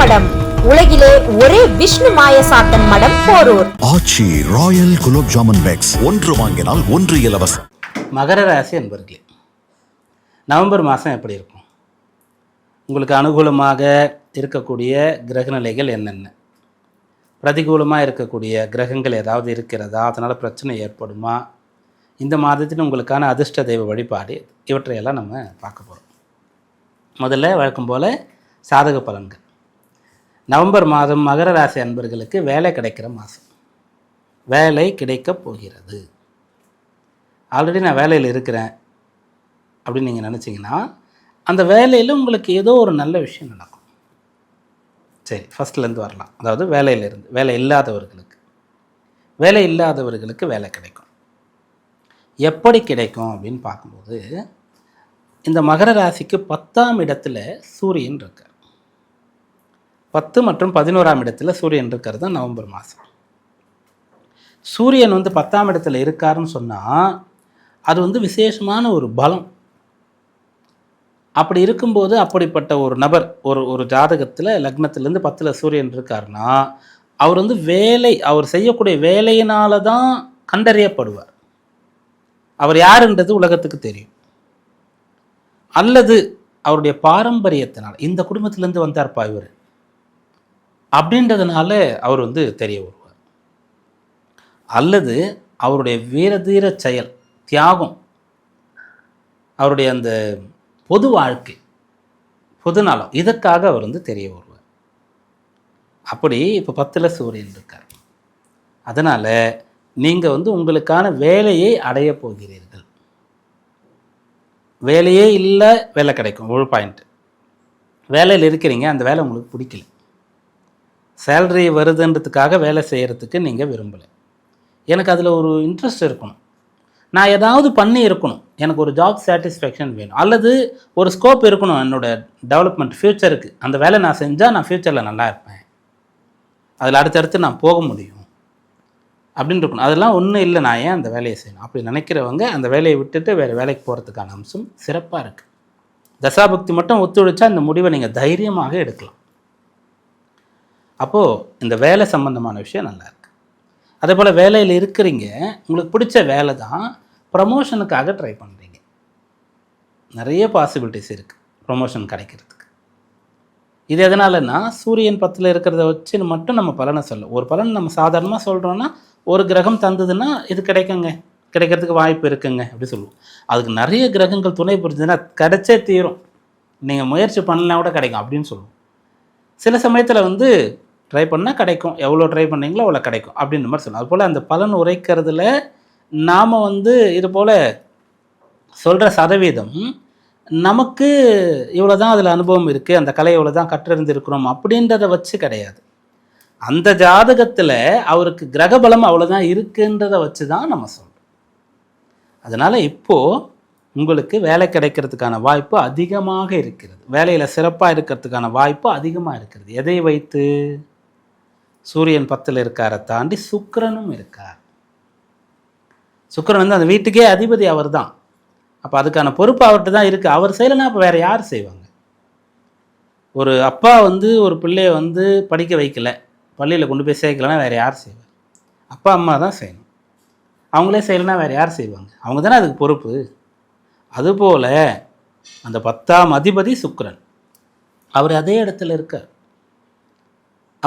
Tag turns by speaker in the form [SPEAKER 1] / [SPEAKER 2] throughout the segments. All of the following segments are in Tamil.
[SPEAKER 1] மடம். உலகிலே ஒரே விஷ்ணு மாயசாத்தன் மடம் Porur.
[SPEAKER 2] Aachi royal gulab jamun packs. ஒன்று வாங்கினால் ஒன்று இலவசம்.
[SPEAKER 3] மகர ராசி என்பர்களே நவம்பர் மாதம் எப்படி இருக்கும்? உங்களுக்கு அனுகூலமாக இருக்கக்கூடிய கிரகநிலைகள் என்னென்ன? பிரதிகூலமாக இருக்கக்கூடிய கிரகங்கள் ஏதாவது இருக்கிறதா? அதனால் பிரச்சனை ஏற்படுமா? இந்த மாதத்தில் உங்களுக்கான அதிர்ஷ்ட தெய்வ வழிபாடு இவற்றையெல்லாம் நம்ம பார்க்க போகிறோம் முதல்ல வழக்கம் போல் சாதக பலன்கள். நவம்பர் மாதம் மகர ராசி அன்பர்களுக்கு வேலை கிடைக்கிற மாதம். வேலை கிடைக்கப் போகிறது. ஆல்ரெடி நான் வேலையில் இருக்கிறேன் அப்படின்னு நீங்கள் நினச்சிங்கன்னா அந்த வேலையில் உங்களுக்கு ஏதோ ஒரு நல்ல விஷயம் நடக்கும். சரி ஃபஸ்ட்லேருந்து வரலாம். அதாவது வேலையிலேருந்து வேலை இல்லாதவர்களுக்கு. வேலை இல்லாதவர்களுக்கு வேலை கிடைக்கும். எப்படி கிடைக்கும் அப்படின்னு பார்க்கும்போது இந்த மகர ராசிக்கு பத்தாம் இடத்துல சூரியன் இருக்கு பத்து மற்றும் பதினோராம் இடத்துல சூரியன் இருக்கிறது தான் நவம்பர் மாதம். சூரியன் வந்து பத்தாம் இடத்துல இருக்காருன்னு சொன்னால் அது வந்து விசேஷமான ஒரு பலம். அப்படி இருக்கும்போது அப்படிப்பட்ட ஒரு நபர் ஒரு ஒரு ஜாதகத்தில் லக்னத்திலேருந்து பத்தில் சூரியன் இருக்காருன்னா அவர் வந்து வேலை அவர் செய்யக்கூடிய வேலையினால தான் கண்டறியப்படுவார். அவர் யாருன்றது உலகத்துக்கு தெரியும். அல்லது அவருடைய பாரம்பரியத்தினால் இந்த குடும்பத்திலேருந்து வந்தார்ப்பா இவர்? அப்படின்றதுனால அவர் வந்து தெரிய வருவார். அல்லது அவருடைய வீரதீர செயல் தியாகம் அவருடைய அந்த பொது வாழ்க்கை பொதுநலம் இதற்காக அவர் வந்து தெரிய வருவார். அப்படி இப்போ பத்தில் சூரியன் இருக்கார். அதனால் நீங்கள் வந்து உங்களுக்கான வேலையை அடைய போகிறீர்கள். வேலையே இல்லை வேலை கிடைக்கும். ஒரு பாயிண்ட் வேலையில் இருக்கிறீங்க அந்த வேலை உங்களுக்கு பிடிக்கல. சேல்ரி வருதுன்றதுக்காக வேலை செய்கிறதுக்கு நீங்கள் விரும்பலை. எனக்கு அதில் ஒரு இன்ட்ரெஸ்ட் இருக்கணும். நான் ஏதாவது பண்ணி இருக்கணும். எனக்கு ஒரு ஜாப் சாட்டிஸ்ஃபேக்ஷன் வேணும். அல்லது ஒரு ஸ்கோப் இருக்கணும் என்னோட டெவலப்மெண்ட் ஃப்யூச்சருக்கு அந்த வேலை நான் செஞ்சால் நான் ஃப்யூச்சரில் நல்லா இருப்பேன். அதில் அடுத்தடுத்து நான் போக முடியும். அப்படின்னு இருக்கணும். அதெல்லாம் ஒன்றும் இல்லை. நான் ஏன் அந்த வேலையை செய்யணும்? அப்படி நினைக்கிறவங்க அந்த வேலையை விட்டுட்டு வேறு வேலைக்கு போகிறதுக்கான அம்சம் சிறப்பாக இருக்குது தசாபக்தி மட்டும் ஒத்துழைச்சா அந்த முடிவை நீங்கள் தைரியமாக எடுக்கலாம். அப்போது இந்த வேலை சம்மந்தமான விஷயம் நல்லா அதே போல் வேலையில் இருக்கிறீங்க உங்களுக்கு பிடிச்ச வேலை தான் ப்ரமோஷனுக்காக ட்ரை பண்ணுறீங்க நிறைய பாசிபிலிட்டிஸ் இருக்குது ப்ரமோஷன் கிடைக்கிறதுக்கு. இது எதனாலன்னா சூரியன் பத்தில் இருக்கிறத வச்சு மட்டும் நம்ம பலனை சொல்ல ஒரு பலன் நம்ம சாதாரணமாக சொல்கிறோன்னா ஒரு கிரகம் தந்ததுன்னா இது கிடைக்குங்க கிடைக்கிறதுக்கு வாய்ப்பு இருக்குங்க அப்படி சொல்லுவோம். அதுக்கு நிறைய கிரகங்கள் துணை புரிஞ்சுதுன்னா கிடைச்சே தீரும். நீங்கள் முயற்சி பண்ணலாம் கூட கிடைக்கும் அப்படின்னு சொல்லுவோம். சில சமயத்தில் வந்து ட்ரை பண்ணால் கிடைக்கும். எவ்வளோ ட்ரை பண்ணீங்களோ அவ்வளோ கிடைக்கும். அப்படின்ற மாதிரி சொல்லலாம் அதுபோல் அந்த பலன் உரைக்கிறதுல நாம் வந்து இது போல் சொல்கிற சதவீதம் நமக்கு இவ்வளோ தான் அதில் அனுபவம் இருக்குது அந்த கலை இவ்வளோ தான் கற்றிருந்திருக்கிறோம் அப்படின்றத வச்சு கிடையாது. அந்த ஜாதகத்தில் அவருக்கு கிரகபலம் அவ்வளோதான் இருக்குன்றத வச்சு தான் நம்ம சொல்கிறோம் அதனால் இப்போது உங்களுக்கு வேலை கிடைக்கிறதுக்கான வாய்ப்பு அதிகமாக இருக்கிறது. வேலையில் சிறப்பாக இருக்கிறதுக்கான வாய்ப்பு அதிகமாக இருக்கிறது. எதை வைத்து? சூரியன் பத்தில் இருக்காரை தாண்டி சுக்கரனும் இருக்கார். சுக்கரன் வந்து அந்த வீட்டுக்கே அதிபதி அவர் தான் அப்போ அதுக்கான பொறுப்பு அவர்கிட்ட தான் இருக்குது அவர் செய்யலைன்னா அப்போ வேறு யார் செய்வாங்க? ஒரு அப்பா வந்து ஒரு பிள்ளைய வந்து படிக்க வைக்கல. பள்ளியில் கொண்டு போய் சேர்க்கலன்னா வேறு யார் செய்வார்? அப்பா அம்மா தான் செய்யணும். அவங்களே செய்யலைன்னா வேறு யார் செய்வாங்க? அவங்க தானே அதுக்கு பொறுப்பு. அதுபோல் அந்த பத்தாம் அதிபதி சுக்கரன். அவர் அதே இடத்துல இருக்கார்.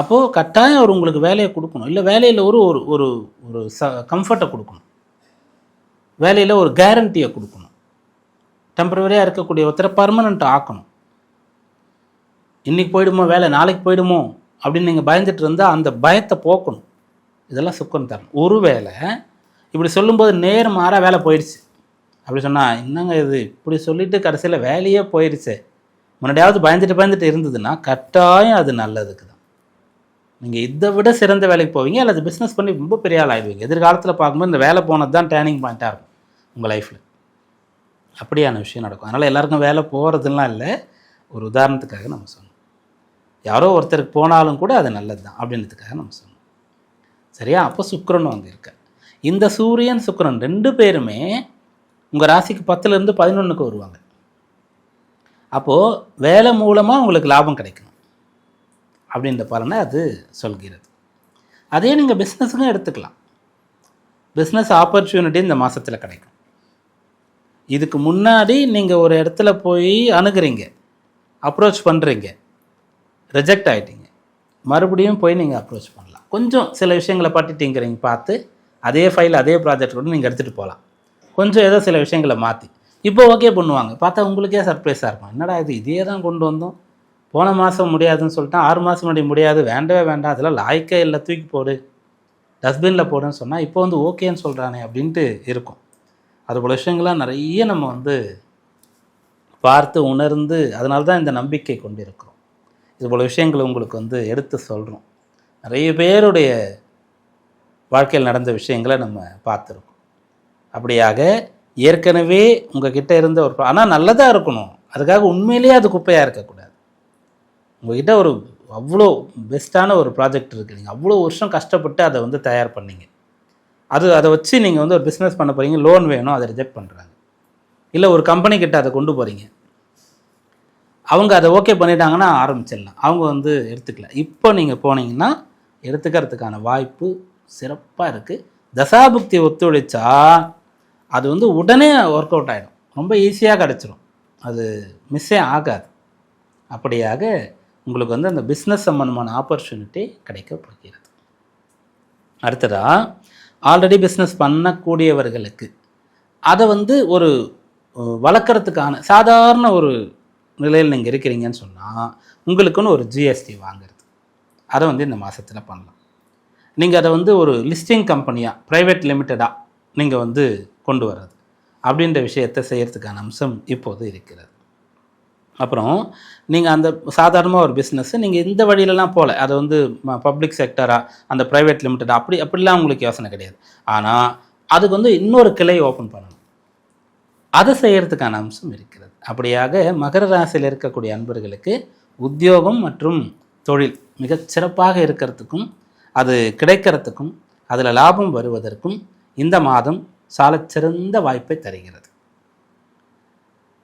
[SPEAKER 3] அப்போது கட்டாயம் அவர் உங்களுக்கு வேலையை கொடுக்கணும். இல்லை வேலையில் ஒரு ஒரு ஒரு ஒரு ச கம்ஃபர்ட்டை கொடுக்கணும். வேலையில் ஒரு கேரண்டியை கொடுக்கணும். டெம்பரவரியாக இருக்கக்கூடிய ஒருத்தரை பர்மனண்ட் ஆக்கணும். இன்றைக்கி போயிடுமோ வேலை நாளைக்கு போயிடுமோ அப்படின்னு நீங்கள் பயந்துட்டு இருந்தால் அந்த பயத்தை போக்கணும். இதெல்லாம் சுக்கம் தரணும் ஒரு வேலை இப்படி சொல்லும்போது நேர் மாறாக வேலை போயிடுச்சு. அப்படி சொன்னால் என்னங்க இது? இப்படி சொல்லிட்டு கடைசியில் வேலையே போயிடுச்சே. முன்னாடியாவது பயந்துட்டு பயந்துட்டு இருந்ததுன்னா கட்டாயம் அது நல்லதுக்கு தான். நீங்கள் இதை விட சிறந்த வேலைக்கு போவீங்க அல்லது பிஸ்னஸ் பண்ணி ரொம்ப பெரிய ஆள் ஆகிடுவீங்க எதிர்காலத்தில் பார்க்கும்போது இந்த வேலை போனது தான் டேர்னிங் பாயிண்ட்டாக இருக்கும் உங்கள் லைஃப்பில் அப்படியான விஷயம் நடக்கும். அதனால் எல்லாருக்கும் வேலை போகிறதுலாம் இல்லை. ஒரு உதாரணத்துக்காக நம்ம சொன்னோம் யாரோ ஒருத்தருக்கு போனாலும் கூட அது நல்லது தான் அப்படின்றதுக்காக நம்ம சொன்னோம் சரியா? அப்போ சுக்கரன் வந்து இருக்க இந்த சூரியன் சுக்கிரன் ரெண்டு பேருமே உங்கள் ராசிக்கு பத்துலேருந்து பதினொன்றுக்கு வருவாங்க. அப்போது வேலை மூலமாக உங்களுக்கு லாபம் கிடைக்கணும் அப்படின்ற பலனை அது சொல்கிறது. அதே நீங்கள் பிஸ்னஸுக்கும் எடுத்துக்கலாம். பிஸ்னஸ் ஆப்பர்ச்சுனிட்டி இந்த மாதத்தில் கிடைக்கும். இதுக்கு முன்னாடி நீங்கள் ஒரு இடத்துல போய் அணுகுறீங்க அப்ரோச் பண்ணுறீங்க ரிஜெக்ட் ஆகிட்டீங்க மறுபடியும் போய் நீங்கள் அப்ரோச் பண்ணலாம். கொஞ்சம் சில விஷயங்களை பட்டுட்டீங்கிறீங்க பார்த்து அதே ஃபைல் அதே ப்ராஜெக்ட் கூட நீங்கள் எடுத்துகிட்டு போகலாம். கொஞ்சம் ஏதோ சில விஷயங்களை மாற்றி இப்போ ஓகே பண்ணுவாங்க. பார்த்தா உங்களுக்கே சர்ப்ரைஸாக இருக்கும். என்னடா இது இதே தான் கொண்டு வந்தோம். போன மாதம் முடியாதுன்னு சொல்லிட்டேன் ஆறு மாதம் முன்னாடி முடியாது வேண்டவே வேண்டாம். அதெல்லாம் லாய்க்கே இல்லை தூக்கி போடு. டஸ்ட்பினில் போடுன்னு சொன்னால் இப்போ வந்து ஓகேன்னு சொல்கிறானே அப்படின்ட்டு இருக்கும். அதுபோல் விஷயங்கள்லாம் நிறைய நம்ம வந்து பார்த்து உணர்ந்து அதனால தான் இந்த நம்பிக்கை கொண்டு இருக்கிறோம் இதுபோல் விஷயங்களை உங்களுக்கு வந்து எடுத்து சொல்கிறோம் நிறைய பேருடைய வாழ்க்கையில் நடந்த விஷயங்களை நம்ம பார்த்துருக்கோம். அப்படியாக ஏற்கனவே உங்ககிட்ட இருந்த ஒரு ஆனால் நல்லதாக இருக்கணும். அதுக்காக உண்மையிலேயே அது குப்பையாக இருக்கக்கூடாது. உங்ககிட்ட ஒரு அவ்வளோ பெஸ்ட்டான ஒரு ப்ராஜெக்ட் இருக்குது நீங்கள் அவ்வளோ வருஷம் கஷ்டப்பட்டு அதை வந்து தயார் பண்ணீங்க. அது அதை வச்சு நீங்கள் வந்து ஒரு பிஸ்னஸ் பண்ண போகிறீங்க லோன் வேணும் அதை ரிஜெக்ட் பண்ணுறாங்க இல்லை ஒரு கம்பெனி கிட்ட அதை கொண்டு போகிறீங்க அவங்க அதை ஓகே பண்ணிட்டாங்கன்னா ஆரம்பிச்சிடலாம். அவங்க வந்து எடுத்துக்கல. இப்போ நீங்கள் போனீங்கன்னா எடுத்துக்கிறதுக்கான வாய்ப்பு சிறப்பாக இருக்குது தசாபுக்தி ஒத்துழைச்சா அது வந்து உடனே ஒர்க் அவுட் ஆகிடும் ரொம்ப ஈஸியாக கிடச்சிரும். அது மிஸ்ஸே ஆகாது. அப்படியாக உங்களுக்கு வந்து அந்த பிஸ்னஸ் சம்மந்தமான ஆப்பர்ச்சுனிட்டி கிடைக்க போகிறது அடுத்ததா ஆல்ரெடி பிஸ்னஸ் பண்ணக்கூடியவர்களுக்கு அதை வந்து ஒரு வளர்க்குறதுக்கான சாதாரண ஒரு நிலையில் நீங்கள் இருக்கிறீங்கன்னு சொன்னால் உங்களுக்குன்னு ஒரு ஜிஎஸ்டி வாங்குறது. அதை வந்து இந்த மாதத்தில் பண்ணலாம். நீங்கள் அதை வந்து ஒரு லிஸ்டிங் கம்பெனியாக ப்ரைவேட் லிமிட்டடாக நீங்கள் வந்து கொண்டு வர்றது. அப்படின்ற விஷயத்தை செய்கிறதுக்கான அம்சம் இப்போது இருக்கிறது. அப்புறம் நீங்கள் அந்த சாதாரணமாக ஒரு பிஸ்னஸ்ஸு நீங்கள் இந்த வழியிலலாம் போகல அதை வந்து பப்ளிக் செக்டராக அந்த ப்ரைவேட் லிமிடெட் அப்படி அப்படிலாம் உங்களுக்கு யோசனை கிடையாது. ஆனால் அதுக்கு வந்து இன்னொரு கிளை ஓப்பன் பண்ணணும். அதை செய்கிறதுக்கான அம்சம் இருக்கிறது. அப்படியாக மகர ராசியில் இருக்கக்கூடிய அன்பர்களுக்கு உத்தியோகம் மற்றும் தொழில் மிகச் சிறப்பாக இருக்கிறதுக்கும் அது கிடைக்கிறதுக்கும் அதில் லாபம் வருவதற்கும் இந்த மாதம் சாலச்சிறந்த வாய்ப்பை தருகிறது.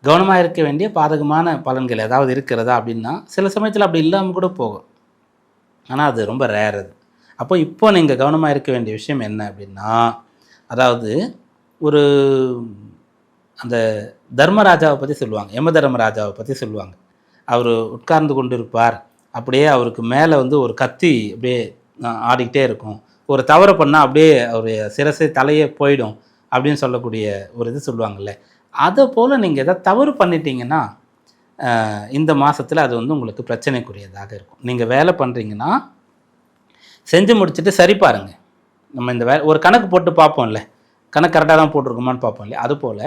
[SPEAKER 3] கவனமாக இருக்க வேண்டிய பாதகமான பலன்கள் ஏதாவது இருக்கிறதா அப்படின்னா சில சமயத்தில் அப்படி இல்லாமல் கூட போகும். ஆனால் அது ரொம்ப ரேர் அது. அப்போ இப்போ நீங்கள் கவனமாக இருக்க வேண்டிய விஷயம் என்ன அப்படின்னா அதாவது ஒரு அந்த தர்மராஜாவை பற்றி சொல்லுவாங்க. யம தர்மராஜாவை பற்றி சொல்லுவாங்க. அவர் உட்கார்ந்து கொண்டு இருப்பார் அப்படியே அவருக்கு மேலே வந்து ஒரு கத்தி அப்படியே ஆடிக்கிட்டே இருக்கும். ஒரு தவறு பண்ணால் அப்படியே அவருடைய சிரசை தலையே போயிடும் அப்படின்னு சொல்லக்கூடிய ஒரு இது சொல்லுவாங்கல்ல. அதை போல் நீங்கள் எதாவது தவறு பண்ணிட்டீங்கன்னா இந்த மாதத்தில் அது வந்து உங்களுக்கு பிரச்சனைக்குரியதாக இருக்கும். நீங்கள் வேலை பண்ணுறீங்கன்னா செஞ்சு முடிச்சுட்டு சரி பாருங்கள் நம்ம இந்த வே ஒரு கணக்கு போட்டு பார்ப்போம்ல. கணக்கு கரெக்டாக தான் போட்டிருக்குமான்னு பார்ப்போம் இல்லையா? அதுபோல்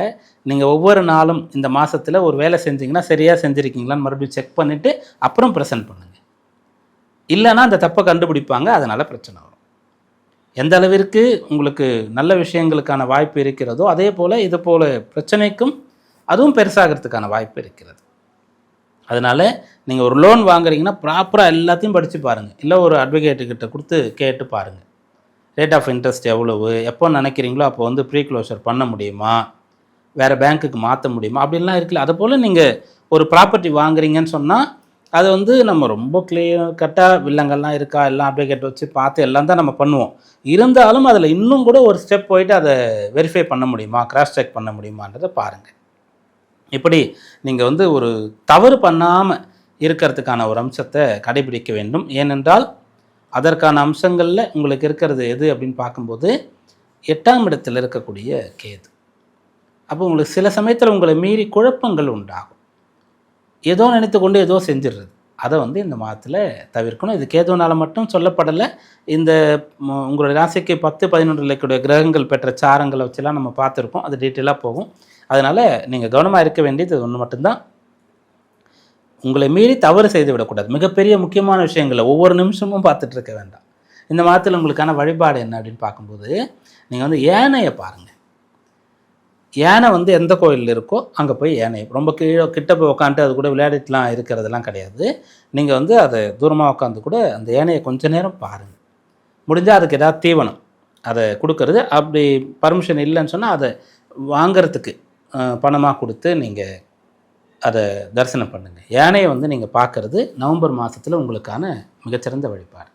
[SPEAKER 3] நீங்கள் ஒவ்வொரு நாளும் இந்த மாதத்தில் ஒரு வேலை செஞ்சீங்கன்னா சரியாக செஞ்சுருக்கீங்களான்னு மறுபடியும் செக் பண்ணிவிட்டு அப்புறம் ப்ரெசென்ட் பண்ணுங்கள் இல்லைன்னா அந்த தப்பை கண்டுபிடிப்பாங்க அதனால் பிரச்சனை வரும். எந்த அளவிற்கு உங்களுக்கு நல்ல விஷயங்களுக்கான வாய்ப்பு இருக்கிறதோ அதே போல் இது போல் பிரச்சனைக்கும் அதுவும் பெருசாகிறதுக்கான வாய்ப்பு இருக்கிறது. அதனால் நீங்கள் ஒரு லோன் வாங்குறீங்கன்னா ப்ராப்பராக எல்லாத்தையும் படித்து பாருங்கள் இல்லை ஒரு அட்வொகேட்டுக்கிட்ட கொடுத்து கேட்டு பாருங்கள் ரேட் ஆஃப் இன்ட்ரெஸ்ட் எவ்வளவு? எப்போ நினைக்கிறீங்களோ அப்போ வந்து ப்ரீ க்ளோஷர் பண்ண முடியுமா? வேறு பேங்க்குக்கு மாற்ற முடியுமா? அப்படின்லாம் இருக்குல்ல. அதை போல் நீங்கள் ஒரு ப்ராப்பர்ட்டி வாங்குறீங்கன்னு சொன்னால் அது வந்து நம்ம ரொம்ப கிளியர் கட்டாக வில்லங்கள்லாம் இருக்கா எல்லாம் அப்டேட் வச்சு பார்த்து எல்லாம் தான் நம்ம பண்ணுவோம். இருந்தாலும் அதில் இன்னும் கூட ஒரு ஸ்டெப் போயிட்டு அதை வெரிஃபை பண்ண முடியுமா கிராஸ் செக் பண்ண முடியுமான்றதை பாருங்கள் இப்படி நீங்கள் வந்து ஒரு தவறு பண்ணாமல் இருக்கிறதுக்கான ஒரு அம்சத்தை கடைபிடிக்க வேண்டும். ஏனென்றால் அதற்கான அம்சங்களில் உங்களுக்கு இருக்கிறது எது அப்படின்னு பார்க்கும்போது எட்டாம் இடத்தில் இருக்கக்கூடிய கேது. அப்போ உங்களுக்கு சில சமயத்தில் உங்களை மீறி குழப்பங்கள் உண்டாகும். ஏதோ நினைத்து கொண்டு ஏதோ செஞ்சிடுறது. அதை வந்து இந்த மாதத்தில் தவிர்க்கணும். இது கேதுவனால் மட்டும் சொல்லப்படலை. இந்த உங்களுடைய ராசிக்கு பத்து பதினொன்று இருக்கக்கூடிய கிரகங்கள் பெற்ற சாரங்களை வச்செல்லாம் நம்ம பார்த்துருக்கோம். அது டீட்டெயிலாக போகும். அதனால் நீங்கள் கவனமாக இருக்க வேண்டியது ஒன்று மட்டும்தான். உங்களை மீறி தவறு செய்து விடக்கூடாது மிகப்பெரிய முக்கியமான விஷயங்களை ஒவ்வொரு நிமிஷமும் பார்த்துட்டு இருக்க வேண்டாம். இந்த மாதத்தில் உங்களுக்கான வழிபாடு என்ன அப்படின்னு பார்க்கும்போது நீங்கள் வந்து ஏனையை பாருங்கள் யானை வந்து எந்த கோயிலில் இருக்கோ அங்கே போய் யானை. ரொம்ப கீழே கிட்ட போய் உட்காந்துட்டு அது கூட விளையாடிட்டுலாம் இருக்கிறதெல்லாம் கிடையாது. நீங்கள் வந்து அதை தூரமாக உட்காந்து கூட அந்த யானையை கொஞ்ச நேரம் பாருங்கள் முடிஞ்சால் அதுக்கு ஏதாவது தீவனம் அதை கொடுக்கறது. அப்படி பர்மிஷன் இல்லைன்னு சொன்னால் அதை வாங்கிறதுக்கு பணமாக கொடுத்து நீங்கள் அதை தரிசனம் பண்ணுங்கள் யானையை வந்து நீங்கள் பார்க்குறது நவம்பர் மாதத்தில் உங்களுக்கான மிகச்சிறந்த வழிபாடு.